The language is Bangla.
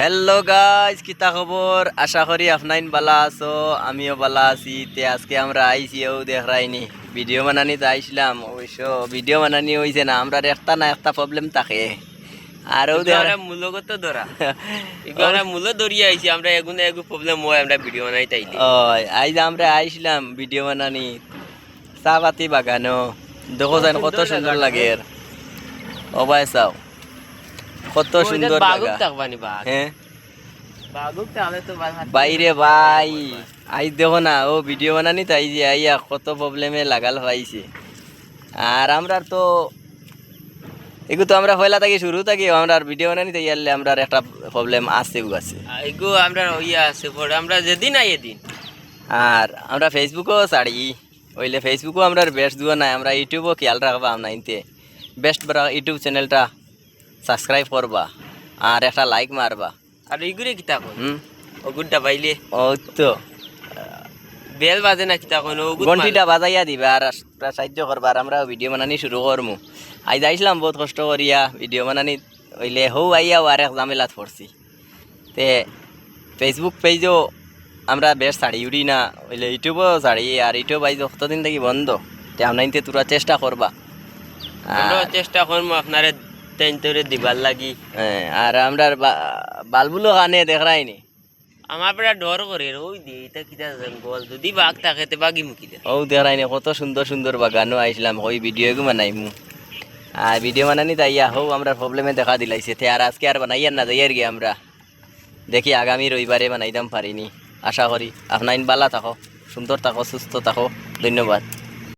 হ্যালো গাইজ কিতা খবর? আশা করি আপনাইন বালা আছো আমিও বালা আছি। তে আজকে আমরা আইছিও দেখাইনি। ভিডিও বানানি তো আইছিলাম অবশ্য ভিডিও বানানি হয়েছে না আমরা একটা না একটা প্রবলেম থাকে। আরও মূলগত ধরা। আমরা মূল ধরিয়ে আইছি আমরা এগুলো এগু প্রবলেম হয় আমরা ভিডিও বানাই ওই আইজ আমরা আইছিলাম ভিডিও বানানি। চা পাতি বাগানো। দেখো যেন কত সুন্দর লাগে। ও ভাই চাও। কত সুন্দর হ্যাঁ। তো বাইরে ভাই আই দেখো না ও ভিডিও বানানি তাই যে আইয়া কত প্রবলেমে লাগাল পাইছে আর আমরা তো এগু তো আমরা পয়লা থাকি শুরু থাকি আমরা ভিডিও বানানি তাই আনলে আমরা একটা প্রবলেম আছে গু আছে। এগু আমরা ইয়া আছে পরে আমরা যেদিন আই এদিন। আর আমরা ফেসবুকও ছাড়ি। ওইলে ফেসবুকও আমরা বেস্ট দুয়া নাই আমরা ইউটিউবও খেয়াল রাখবা আমরা ইনতে বেস্ট ইউটিউব চ্যানেলটা সাবস্ক্রাইব করবা আর একটা লাইক মারবা। আর এগুলো কিতা কোন হুম? ওগুডটা পাইলে। ও তো। বেল বাজে না কিতা কোন ওগুড ঘন্টিটা বাজাইয়া দিবা আর সাহায্য করবা আর আমরা ভিডিও বানানি শুরু করমু। আই যাইছিলাম বহুত কষ্ট করিয়া ভিডিও বানানি। হইলে হৌ আইয়াও আর এক ঝামেলাত পড়ছি। তে ফেসবুক পেজও আমরা বেশ ছাড়ি উড়ি না। হইলে ইউটিউবও ছাড়ি। আর ইউটিউব আইজ কতদিন থেকে বন্ধ? তে আপনাইতে তোরা চেষ্টা করবা। আর- চেষ্টা করব আপনারে তেন তোরে দিবার লাগি। হ্যাঁ, আর আমরা বালবুলো কানে দেখাইনি আমার পেটা ডর করে ওই দি এটা কিতা জঙ্গল যদি বাঘ থাকে তে বাঘি মুখি দে। ও দেখাইনি কত সুন্দর সুন্দর বাগানও আইছিলাম। ওই ভিডিও গু বানাইমু আর ভিডিও বানানি তাইয়া হও আমরা প্রবলেমে দেখা দিলাইছে। তে আর আজকে আর বানাইয়ার না যাইয়ার গিয়ে আমরা। দেখি আগামী রবিবারে বানাইতাম পারিনি আশা করি আপনাইন বালা থাকো সুন্দর থাকো সুস্থ থাকো ধন্যবাদ।